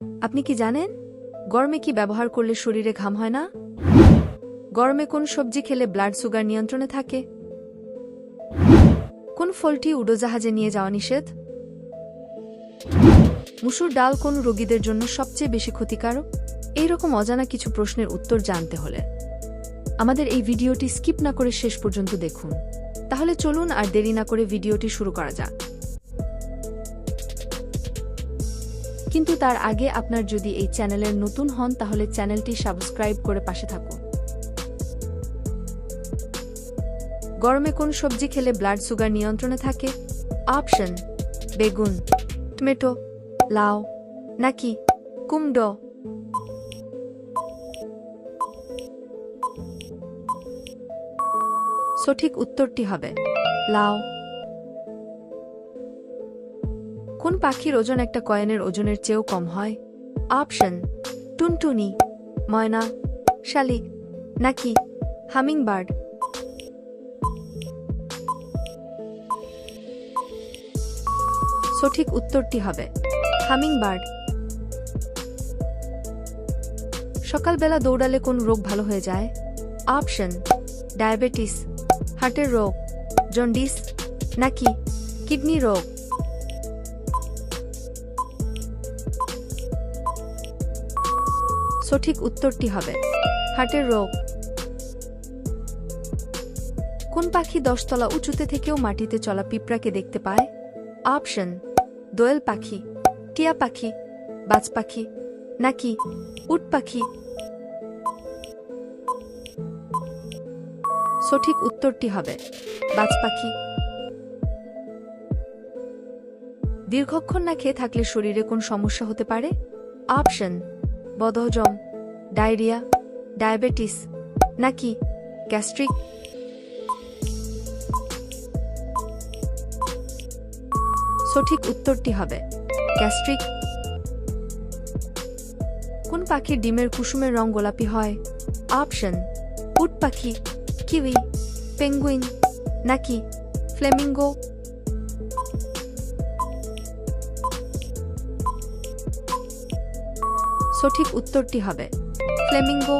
আপনি কি জানেন, গরমে কি ব্যবহার করলে শরীরে ঘাম হয় না? গরমে কোন সবজি খেলে ব্লাড সুগার নিয়ন্ত্রণে থাকে? কোন ফলটি উড়োজাহাজে নিয়ে যাওয়া নিষেধ? মুসুর ডাল কোন রোগীদের জন্য সবচেয়ে বেশি ক্ষতিকারক? এই রকম অজানা কিছু প্রশ্নের উত্তর জানতে হলে আমাদের এই ভিডিওটি স্কিপ না করে শেষ পর্যন্ত দেখুন। তাহলে চলুন আর দেরি না করে ভিডিওটি শুরু করা যাক। কিন্তু তার আগে আপনার যদি এই চ্যানেলের নতুন হন, তাহলে চ্যানেলটি সাবস্ক্রাইব করে পাশে থাকুন। গরমে কোন সবজি খেলে ব্লাড সুগার নিয়ন্ত্রণে থাকে? অপশন বেগুন টমেটো লাউ, নাকি কুমড়ো। সঠিক উত্তরটি হবে লাউ। কোন পাখির ওজন একটা কয়েনের ওজনের চেয়েও কম হয়? অপশন, টুনটুনি, ময়না, শালিক, নাকি হামিং বার্ড সঠিক উত্তরটি হবে হামিং বার্ড সকালবেলা দৌড়ালে কোন রোগ ভালো হয়ে যায়? অপশন, ডায়াবেটিস, হার্টের রোগ, জন্ডিস, নাকি কিডনি রোগ? সঠিক উত্তরটি হবে হার্টের রোগ। কোন পাখি দশতলা উঁচুতে থেকেও মাটিতে চলা পিঁপড়াকে দেখতে পায়? অপশন, দোয়েল পাখি, টিয়া পাখি, বাজ পাখি, নাকি উট পাখি? সঠিক উত্তরটি হবে বাজ পাখি। দীর্ঘক্ষণ না খেয়ে থাকলে শরীরে কোন সমস্যা হতে পারে? অপশন বদহজম, ডায়রিয়া, ডায়াবেটিস, নাকি গ্যাস্ট্রিক? সঠিক উত্তরটি হবে গ্যাস্ট্রিক। কোন পাখির ডিমের কুসুমের রং গোলাপি হয়? অপশন, উট পাখি, কিউই, পেঙ্গুইন, নাকি ফ্লেমিঙ্গো? সঠিক উত্তরটি হবে ফ্লেমিঙ্গো।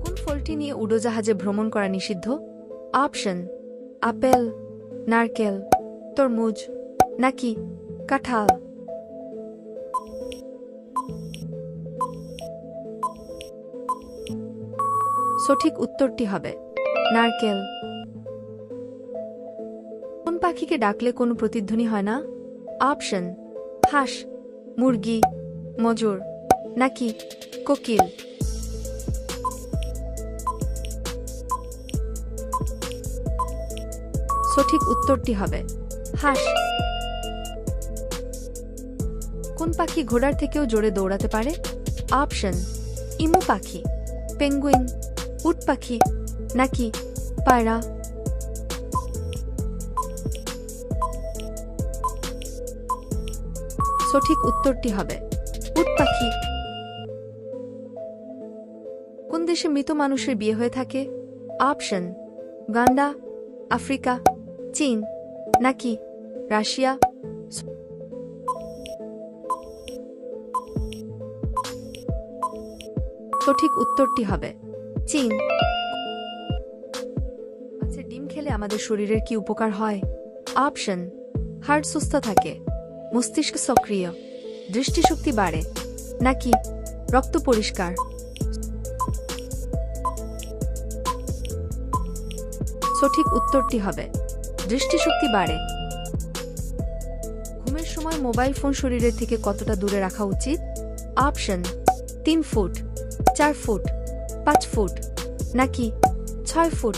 কোন ফলটি নিয়ে উড়োজাহাজে ভ্রমণ করা নিষিদ্ধ? অপশন, আপেল, নারকেল, তরমুজ, নাকি কাঁঠাল? সঠিক উত্তরটি হবে নারকেল। কোন পাখিকে ডাকলে কোনো প্রতিধ্বনি হয় না? অপশন, হাঁস, মুরগি মজুর, নাকি কোকিল? সঠিক উত্তরটি হবে, হাঁস। কোন পাখি ঘোড়ার থেকেও জোরে দৌড়াতে পারে? অপশন, ইমু পাখি, পেঙ্গুইন, উট পাখি, নাকি পায়রা? সঠিক উত্তরটি হবে উট পাখি। কোন দেশে মৃত মানুষের বিয়ে হয়ে থাকে? অপশন, গান্ডা, আফ্রিকা, চীন, নাকি রাশিয়া? সঠিক উত্তরটি হবে চীন। আচ্ছা ডিম খেলে আমাদের শরীরের কি উপকার হয়? অপশন হার্ট সুস্থ থাকে, মস্তিষ্ক সক্রিয়। দৃষ্টিশক্তি বাড়ে, নাকি রক্ত পরিষ্কার? সঠিক উত্তরটি হবে, দৃষ্টিশক্তি বাড়ে। ঘুমের সময় মোবাইল ফোন শরীরের থেকে কতটা দূরে রাখা উচিত? অপশন, তিন ফুট, চার ফুট, পাঁচ ফুট, নাকি ছয় ফুট?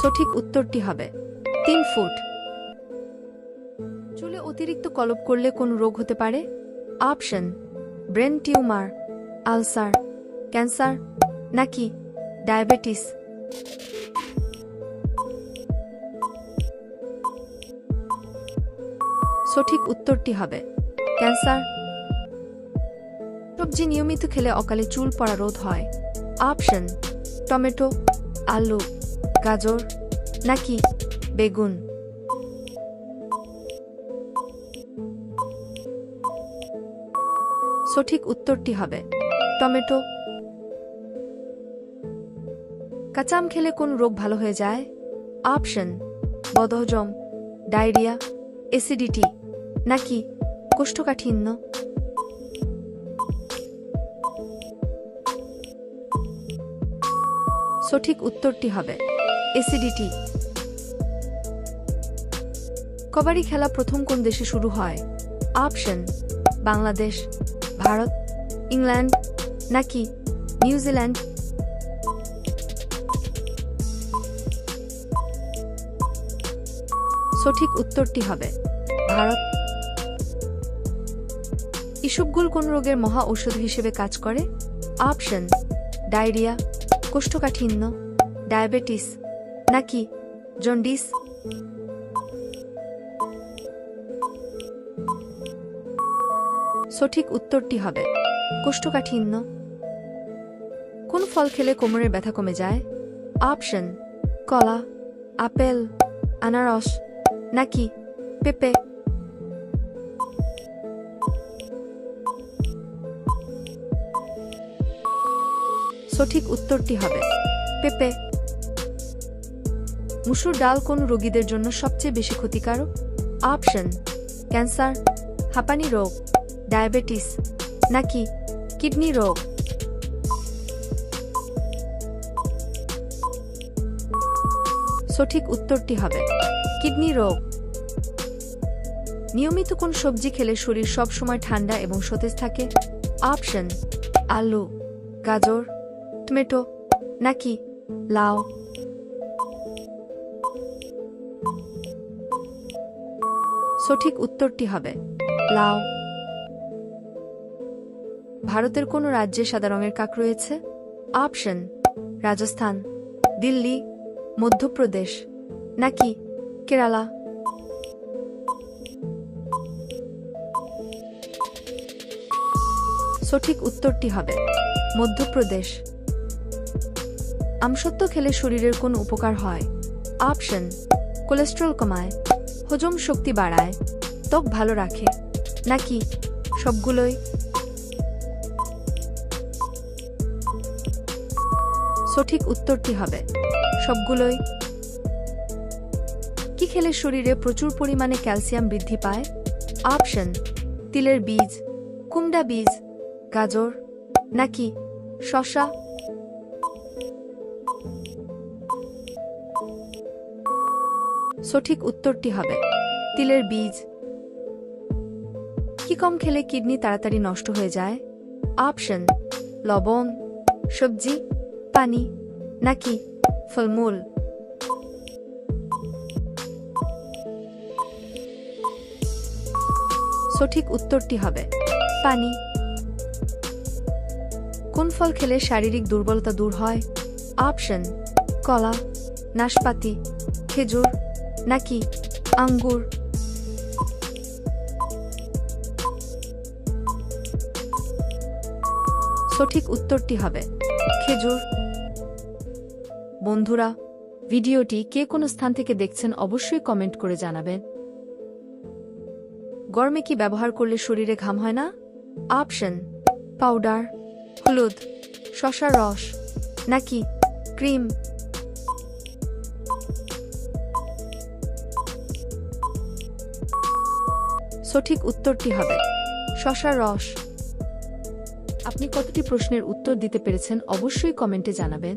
সঠিক উত্তরটি হবে তিন ফুট। চুলে অতিরিক্ত কলপ করলে কোন রোগ হতে পারে? Option brain tumour ulcer cancer নাকি ডায়াবেটিস সঠিক উত্তরটি হবে ক্যান্সার সবজি নিয়মিত খেলে অকালে চুল পড়া রোধ হয়। অপশন টমেটো, আলু, গাজর, নাকি বেগুন। সঠিক উত্তরটি হবে টমেটো। কাঁচাম খেলে কোন রোগ ভালো হয়ে যায়? অপশন, বদহজম, ডায়রিয়া এসিডিটি নাকি কোষ্ঠকাঠিন্য? সঠিক উত্তরটি হবে এসিডিটি কবাডি খেলা প্রথম কোন দেশে শুরু হয়? অপশন, বাংলাদেশ, ভারত, ইংল্যান্ড, নাকি নিউজিল্যান্ড সঠিক উত্তরটি হবে, ভারত। ইসবগুল কোন রোগের মহা ঔষধ হিসেবে কাজ করে? অপশন, ডায়রিয়া, কোষ্ঠকাঠিন্য, ডায়াবেটিস, নাকি জন্ডিস? সঠিক উত্তরটি হবে কোষ্ঠকাঠিন্য। কোন ফল খেলে কোমরের ব্যথা কমে যায়? অপশন, কলা, আপেল, আনারস নাকি পেঁপে। সঠিক উত্তরটি হবে পেঁপে। মুসুর ডাল কোন রোগীদের জন্য সবচেয়ে বেশি ক্ষতিকারক? অপশন, ক্যান্সার, হাঁপানি রোগ। ডায়াবেটিস, নাকি কিডনি রোগ? সঠিক উত্তরটি হবে, কিডনি রোগ। নিয়মিত কোন সবজি খেলে শরীর সব সময় ঠান্ডা এবং সতেজ থাকে? অপশন, আলু, গাজর, টমেটো, নাকি লাউ? সঠিক উত্তরটি হবে, লাউ। ভারতের কোন রাজ্যে সাদা রঙের কাক রয়েছে? অপশন রাজস্থান, দিল্লি, মধ্যপ্রদেশ, নাকি কেরালা? সঠিক উত্তরটি হবে, মধ্যপ্রদেশ। আমসত্ব খেলে শরীরের কোন উপকার হয়? অপশন কোলেস্ট্রল কমায়, হজম শক্তি বাড়ায়, ত্বক ভালো রাখে, নাকি সবগুলোই? সঠিক উত্তরটি হবে। সবগুলোই। কি খেলে শরীরে প্রচুর পরিমাণে ক্যালসিয়াম বৃদ্ধি পায়? অপশন, তিলের বীজ, কুমড়া বীজ, গাজর, নাকি শশা সঠিক উত্তরটি হবে, তিলের বীজ। কি কম খেলে কিডনি তাড়াতাড়ি নষ্ট হয়ে যায়? অপশন, লবণ, সবজি। পানি, নাকি ফলমূল? সঠিক উত্তরটি হবে, পানি। কোন ফল খেলে শারীরিক দুর্বলতা দূর হয়? অপশন, কলা, নাশপাতি, খেজুর, নাকি আঙ্গুর? সঠিক উত্তরটি হবে, খেজুর। বন্ধুরা, ভিডিওটি কে কোন স্থান থেকে দেখছেন অবশ্যই কমেন্ট করে জানাবেন। গরমে কি ব্যবহার করলে শরীরে ঘাম হয় না? অপশন, পাউডার, হলুদ, শশার রস, নাকি ক্রিম। সঠিক উত্তরটি হবে, শশার রস। আপনি কতটি প্রশ্নের উত্তর দিতে পেরেছেন অবশ্যই কমেন্টে জানাবেন।